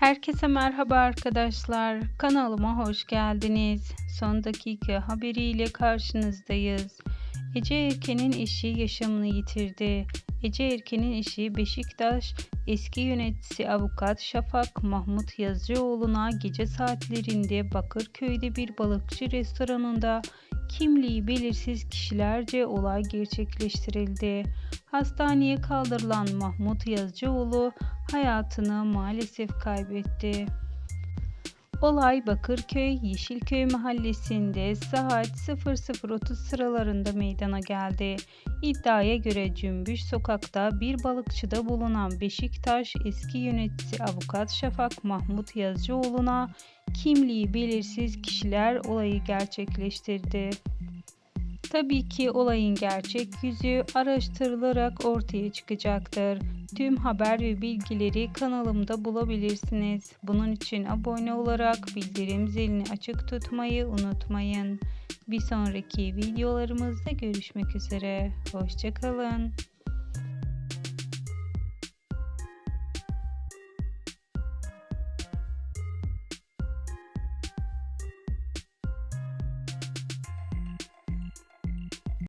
Herkese merhaba arkadaşlar. Kanalıma hoş geldiniz. Son dakika haberiyle karşınızdayız. Ece Erken'in eşi yaşamını yitirdi. Ece Erken'in eşi Beşiktaş eski yöneticisi avukat Şafak Mahmut Yazıcıoğlu'na gece saatlerinde Bakırköy'de bir balıkçı restoranında kimliği belirsiz kişilerce olay gerçekleştirildi. Hastaneye kaldırılan Mahmut Yazıcıoğlu hayatını maalesef kaybetti. Olay Bakırköy Yeşilköy mahallesinde saat 00.30 sıralarında meydana geldi. İddiaya göre Cümbüş sokakta bir balıkçıda bulunan Beşiktaş eski yöneticisi avukat Şafak Mahmut Yazıcıoğlu'na kimliği belirsiz kişiler olayı gerçekleştirdi. Tabii ki olayın gerçek yüzü araştırılarak ortaya çıkacaktır. Tüm haber ve bilgileri kanalımda bulabilirsiniz. Bunun için abone olarak bildirim zilini açık tutmayı unutmayın. Bir sonraki videolarımızda görüşmek üzere. Hoşçakalın.